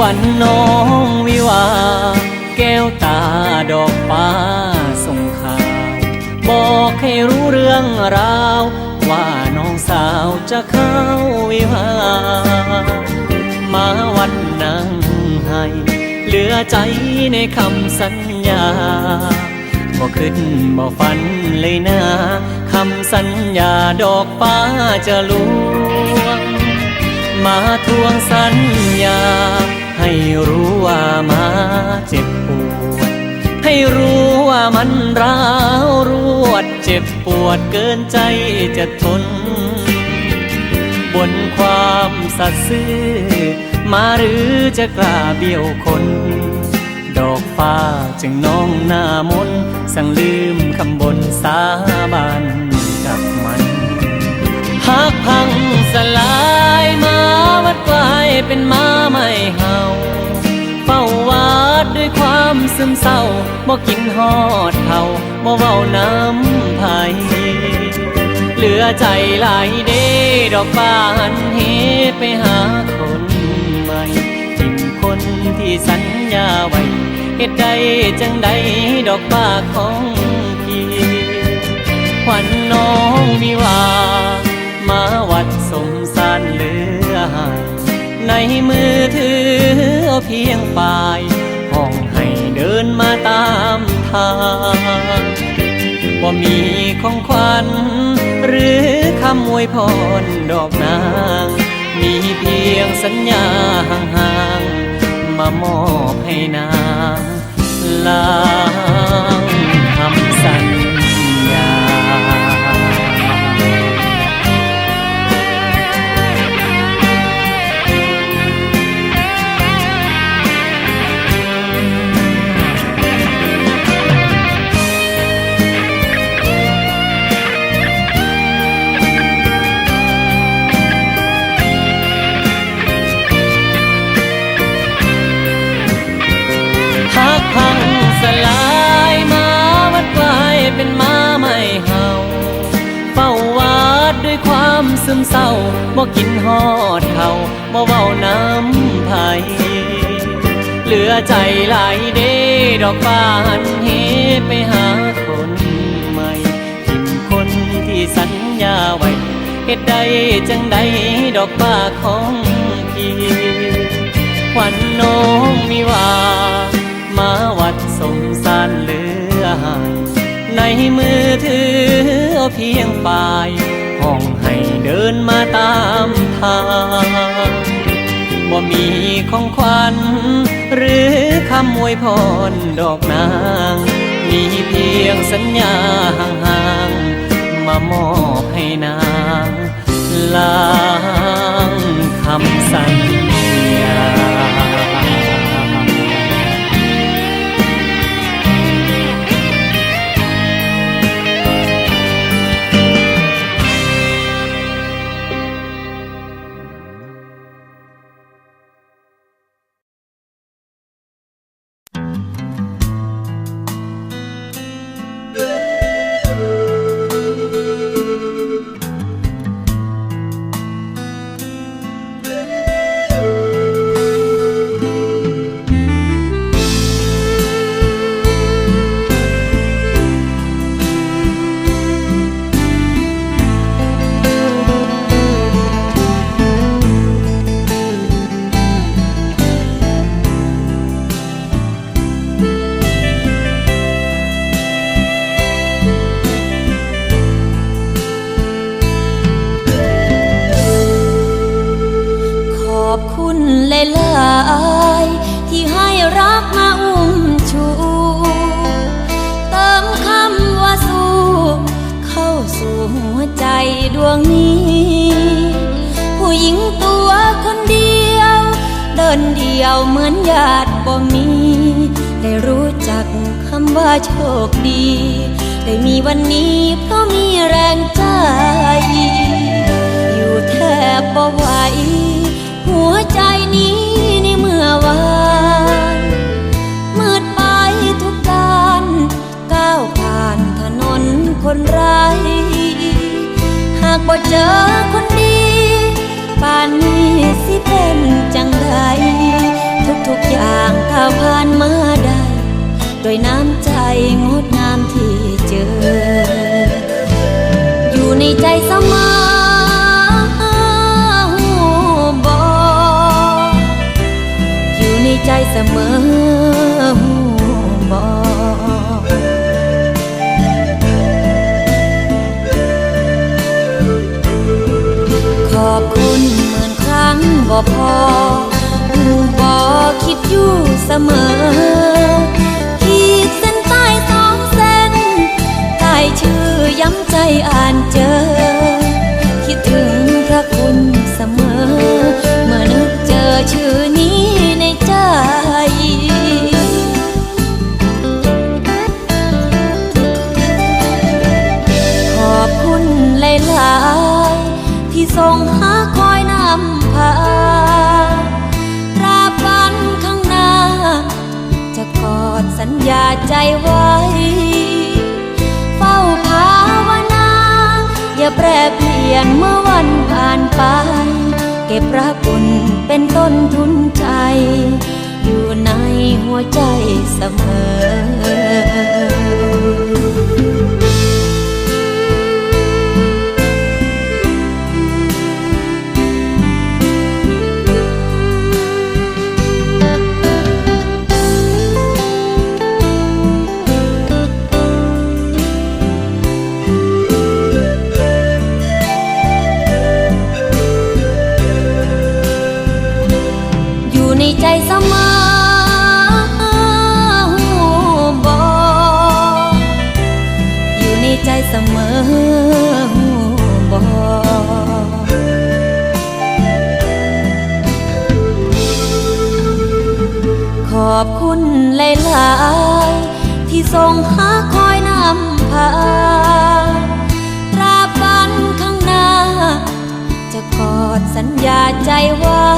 วันน้องวิวา แก้วตาดอกฟ้าส่งข่าว บอกให้รู้เรื่องราว ว่าน้องสาวจะเข้าวิวา มาวันนั้นให้เหลือใจในคำสัญญาบ่ขึ้นบ่ฝันเลยนะคำสัญญาดอกฟ้าจะลวง มาทวงสัญญา ให้รู้ว่ามาเจ็บปวด ให้รู้ว่ามันร้าวรวด เจ็บปวดเกินใจจะทน บนความสัตย์ซื่อ มาหรือจะกล้าเบี้ยวคน ดอกฟ้าจึงน้องหน้ามนสั่งลืมคำบนสาบาบัน หากพังสลายมาวัดกลายเป็นมาไม่เห่าเฝ้าวาดด้วยความซึมเศร้าบ่กินฮอดเขาบ่เว้าน้ำไผเหลือใจหลายเด้ดอกบานเฮไปหาคนใหม่ทิมคนที่สัญญาไว้เหตุใดจังใดดอกบ้าของพี่ขวัญน้องวิวา มาวัดสมสารเหลือหายในมือถือเอาเพียงปลายห้องให้เดินมาตามทางว่ามีของขวัญหรือคำอวยพรดอกนาง มีเพียงสัญญาห่างๆมามอบให้นางลาง บ่กินฮอดเขาบ่เว้าน้ำไผเหลือใจหลายเด้ดอกบานเฮไปหาคนใหม่ทิมคนที่สัญญาไว้เหตุใดจังใดดอกบ้าของพี่ขวัญน้องมีว่ามาวัดสมสารเหลือหายในมือถือเพียงปลาย ดินมาตามทางบ่มีของขวัญ หรือคำอวยพรดอกนาง มีเพียงสัญญาห่างๆมามอบให้นางลางคำสัญ นเดียวเหมือนญาติบ่มี ได้รู้จักคำว่าโชคดี ได้มีวันนี้เพราะมีแรงใจ อยู่แทบบ่ไหวหัวใจนี้ในเมื่อวานมืดไปทุกการก้าวผ่านถนนคนไร้หากบ่เจอ ด้วยน้ำใจงดงามที่เจอ อยู่ในใจเสมอหูบออยู่ในใจเสมอหูบอขอบคุณหมื่นครั้งบ่พอหูบอคิดอยู่เสมอ อ่านเจอ เปลี่ยนเมื่อวันผ่านไป เก็บรักคุณเป็นต้นทุนใจ อยู่ในหัวใจเสมอ อบคุณหลายที่ทรงหาคอยนำพาตราบันข้างหน้า จะกอดสัญญาใจไว้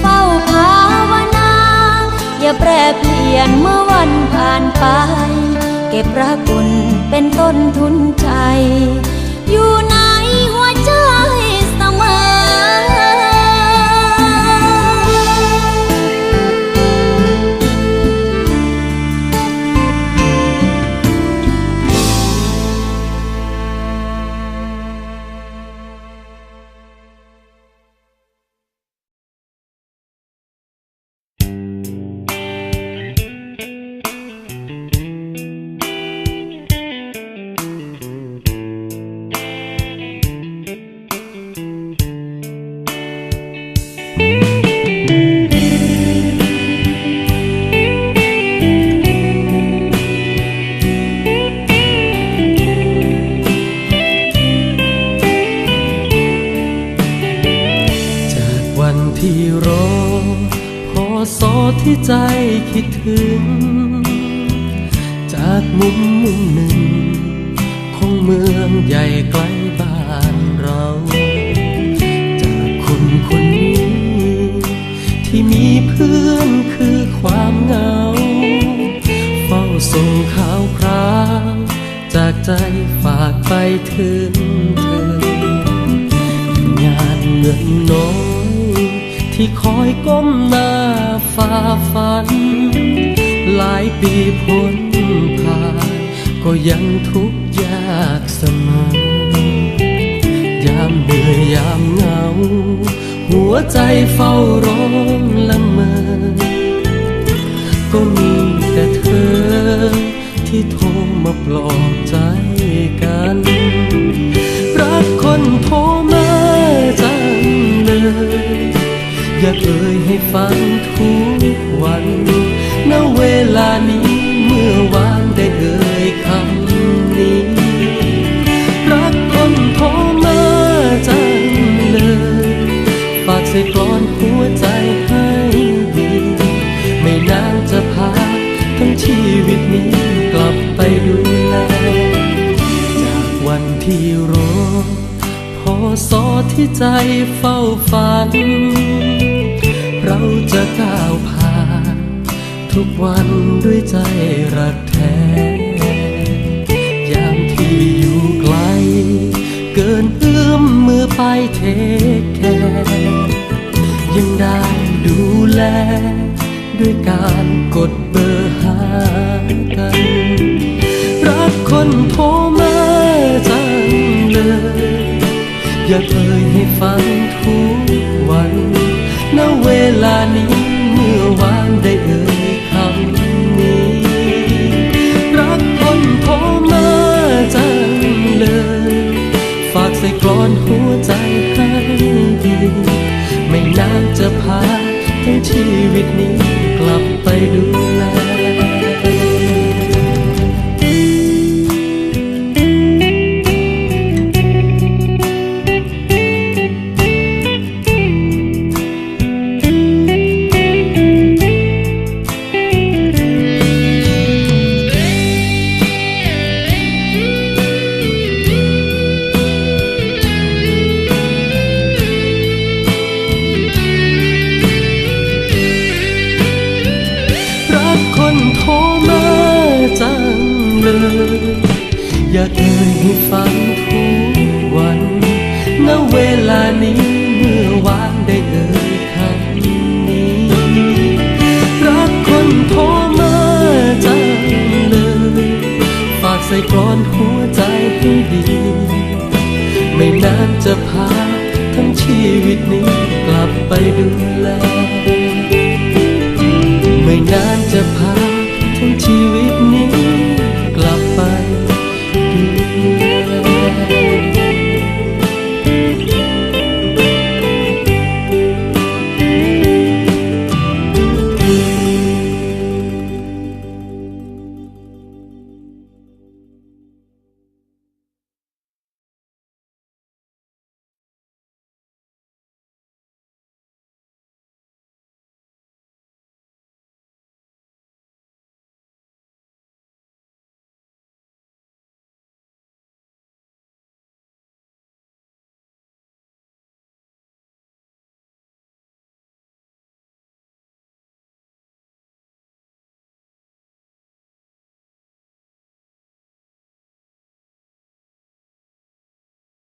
เฝ้าภาวนา อย่าแปรเปลี่ยนเมื่อวันผ่านไป เก็บรักคุณเป็นต้นทุนใจ อยู่ใน ใหญ่ไกลบ้านเรา จากคนคนนี้ ที่มีเพื่อนคือความเหงา เฝ้าส่งข่าวคราว จากใจฝากไปถึงเธองานเงินน้อยที่คอยก้มหน้าฝ่าฟัน หลายปีพ้นผ่านก็ยังทุกข์ากเสมอยามเหนื่อยยามเหงา หัวใจเฝ้าร้องละเมอ ก็มีแต่เธอ ที่โทรมาปลอบใจกัน รักคนโทรมาจังเลย อย่าเอ่ยให้ฟัง ที่รอพอสอที่ใจเฝ้าฝัน เราจะก้าวผ่าน ทุกวันด้วยใจรักแท้ ยามที่อยู่ไกล เกินเอื้อมมือไปเทคแคร์ยังได้ดูแล ด้วยการกดเบอร์หากัน รักคนโทร เลย อยากเอ่ยให้ฟังทุกวันณเวลานี้เมื่อวานได้เอ่ยคำนี้ รักคนโทรมาจังเลย ฝากใส่กรอนหัวใจให้ดี ไม่นานจะพาทั้งชีวิตนี้กลับไปดู ให้ดี ไม่นานจะพาทั้งชีวิตนี้กลับไปดู